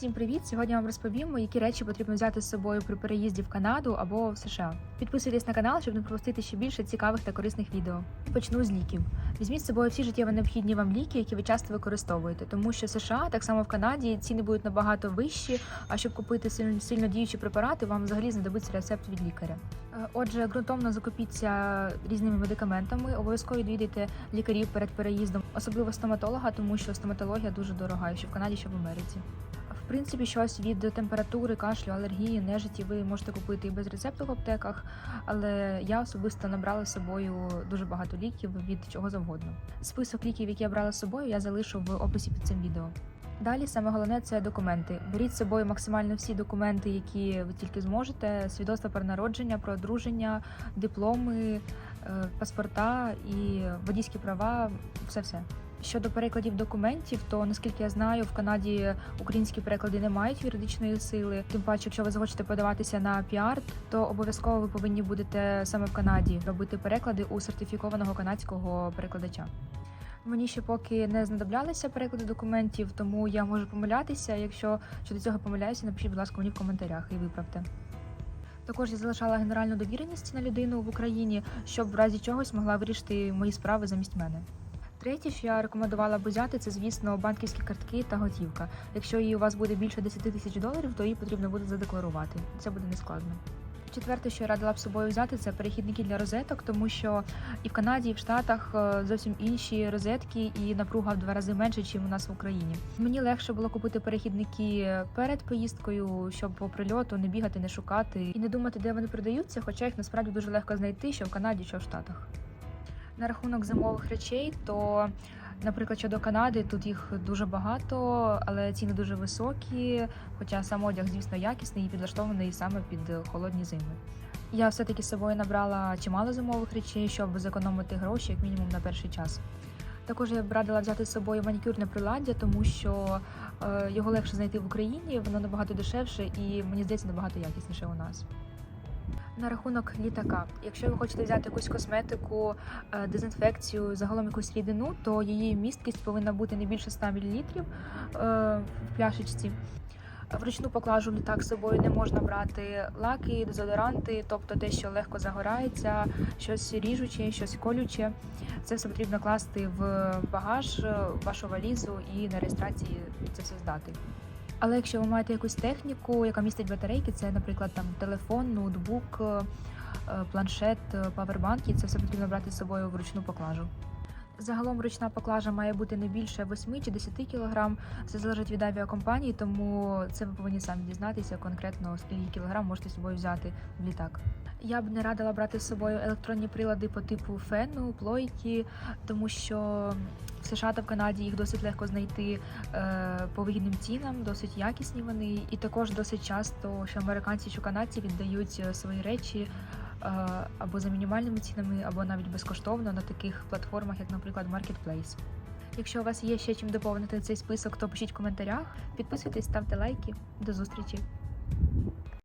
Всім привіт! Сьогодні вам розповім, які речі потрібно взяти з собою при переїзді в Канаду або в США. Підписуйтесь на канал, щоб не пропустити ще більше цікавих та корисних відео. Почну з ліків. Візьміть з собою всі життєво необхідні вам ліки, які ви часто використовуєте, тому що в США, так само в Канаді, ціни будуть набагато вищі. А щоб купити сильно, сильно діючі препарати, вам взагалі знадобиться рецепт від лікаря. Е, Отже, ґрунтовно закупіться різними медикаментами. Обов'язково відвідайте лікарів перед переїздом, особливо стоматолога, тому що стоматологія дуже дорога, і що в Канаді, що в Америці. Принципі, щось від температури, кашлю, алергії, нежиті ви можете купити і без рецепту в аптеках, але я особисто набрала з собою дуже багато ліків від чого завгодно. Список ліків, які я брала з собою, я залишу в описі під цим відео. Далі саме головне це документи. Беріть з собою максимально всі документи, які ви тільки зможете: свідоцтва про народження, про одруження, дипломи, е, паспорта і водійські права, все все. Щодо перекладів документів, то наскільки я знаю, в Канаді українські переклади не мають юридичної сили. Тим паче, якщо ви захочете подаватися на піар, то обов'язково ви повинні будете саме в Канаді робити переклади у сертифікованого канадського перекладача. Мені ще поки не знадоблялися переклади документів, тому я можу помилятися. Якщо щодо цього помиляюся, напишіть, будь ласка, мені в коментарях і виправте. Також я залишала генеральну довіреність на людину в Україні, щоб в разі чогось могла вирішити мої справи замість мене. Третє, що я рекомендувала б взяти, це, звісно, банківські картки та готівка. Якщо її у вас буде більше 10 тисяч доларів, то її потрібно буде задекларувати. Це буде нескладно. Четверте, що я радила б собою взяти, це перехідники для розеток, тому що і в Канаді, і в Штатах е, зовсім інші розетки, і напруга в два рази менше, ніж у нас в Україні. Мені легше було купити перехідники перед поїздкою, щоб по прильоту не бігати, не шукати і не думати, де вони продаються, хоча їх насправді дуже легко знайти, що в Канаді, що в Штатах. На рахунок зимових речей, то, наприклад, щодо Канади, тут їх дуже багато, але ціни дуже високі. Хоча сам одяг, звісно, якісний і підлаштований саме під холодні зими. Я все-таки з собою набрала чимало зимових речей, щоб зекономити гроші, як мінімум, на перший час. Також я б радила взяти з собою манікюрне приладдя, тому що е, його легше знайти в Україні, воно набагато дешевше і мені здається набагато якісніше у нас. На рахунок літака, якщо ви хочете взяти якусь косметику, е, дезінфекцію, загалом якусь рідину, то її місткість повинна бути не більше 100 мл е, в пляшечці. Вручну поклажу літак з собою не можна брати лаки, дезодоранти, тобто те, що легко загорається, щось ріжуче, щось колюче. Це все потрібно класти в багаж, в вашу валізу і на реєстрації це все здати. Але якщо ви маєте якусь техніку, яка містить батарейки, це, наприклад, там телефон, ноутбук, е, планшет, павербанк, павербанки, це все потрібно брати з собою вручну поклажу. Загалом ручна поклажа має бути не більше 8 чи 10 кг. Це залежить від авіакомпанії, тому це ви повинні самі дізнатися конкретно скільки кілограм можете з собою взяти в літак. Я б не радила брати з собою електронні прилади по типу фену, плойки, тому що в США та в Канаді їх досить легко знайти е, по вигідним цінам, досить якісні вони, і також досить часто, що американці чи канадці віддають е, свої речі або за мінімальними цінами, або навіть безкоштовно на таких платформах, як, наприклад, Marketplace. Якщо у вас є ще чим доповнити цей список, то пишіть в коментарях, підписуйтесь, ставте лайки. До зустрічі!